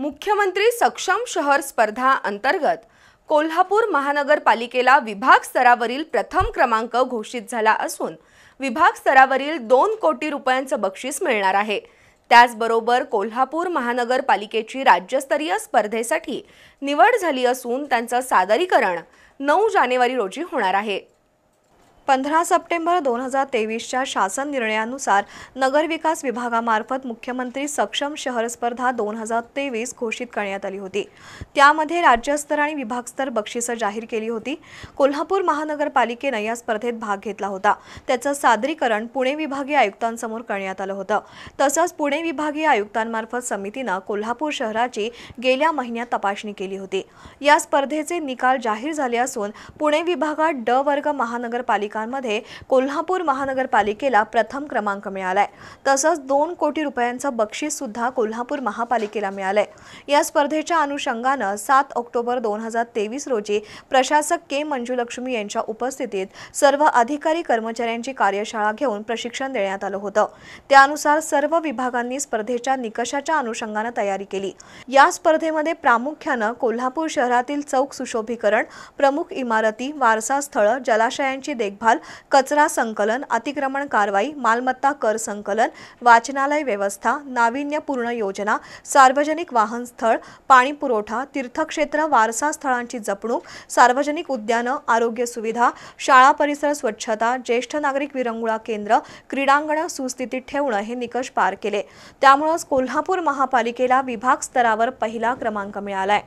मुख्यमंत्री सक्षम शहर स्पर्धा अंतर्गत कोल्हापूर महानगरपालिकेला विभाग स्तरावरील प्रथम क्रमांक घोषित झाला असून विभाग स्तरावरील दोन कोटी रुपयांचं बक्षीस मिळणार आहे. त्याचबरोबर कोल्हापूर महानगरपालिकेची राज्यस्तरीय स्पर्धेसाठी निवड झाली असून त्यांचं सादरीकरण नऊ जानेवारी रोजी होणार आहे. पंधरा सप्टेंबर दोन हजार तेवीसच्या शासन निर्णयानुसार नगरविकास विभागामार्फत मुख्यमंत्री सक्षम शहर स्पर्धा दोन हजार तेवीस घोषित करण्यात आली होती. त्यामध्ये राज्यस्तर आणि विभागस्तर बक्षिसं जाहीर केली होती. कोल्हापूर महानगरपालिकेनं या स्पर्धेत भाग घेतला होता. त्याचं सादरीकरण पुणे विभागीय आयुक्तांसमोर करण्यात आलं होतं. तसंच पुणे विभागीय आयुक्तांमार्फत समितीनं कोल्हापूर शहराची गेल्या महिन्यात तपासणी केली होती. या स्पर्धेचे निकाल जाहीर झाले असून पुणे विभागात ड वर्ग महानगरपालिका मध्ये कोल्हापूर महानगरपालिकेला प्रथम क्रमांक मिळालाय. तसंच दोन कोटी रुपयांचं बक्षीस सुद्धा कोल्हापूर महापालिकेला मिळालंय. या स्पर्धेच्या अनुषंगानं सात ऑक्टोबर दोन हजार तेवीस रोजी प्रशासक के मंजुलक्ष्मी यांच्या उपस्थितीत सर्व अधिकारी कर्मचाऱ्यांची कार्यशाळा घेऊन प्रशिक्षण देण्यात आलं होतं. त्यानुसार सर्व विभागांनी स्पर्धेच्या निकषाच्या अनुषंगानं तयारी केली. या स्पर्धेमध्ये प्रामुख्यानं कोल्हापूर शहरातील चौक सुशोभीकरण प्रमुख इमारती वारसा स्थळं जलाशयांची देखभाल देखभाल कचरा संकलन अतिक्रमण कारवाई मालमत्ता कर संकलन वाचनालय व्यवस्था नाविन्यपूर्ण योजना सार्वजनिक वाहन स्थळ पाणी पुरवठा तीर्थक्षेत्र वारसा स्थळांची जपणूक सार्वजनिक उद्यानं आरोग्य सुविधा शाळा परिसर स्वच्छता ज्येष्ठ नागरिक विरंगुळा केंद्र क्रीडांगण सुस्थितीत ठेवणं हे निकष पार केले. त्यामुळंच कोल्हापूर महापालिकेला विभाग स्तरावर पहिला क्रमांक मिळालाय.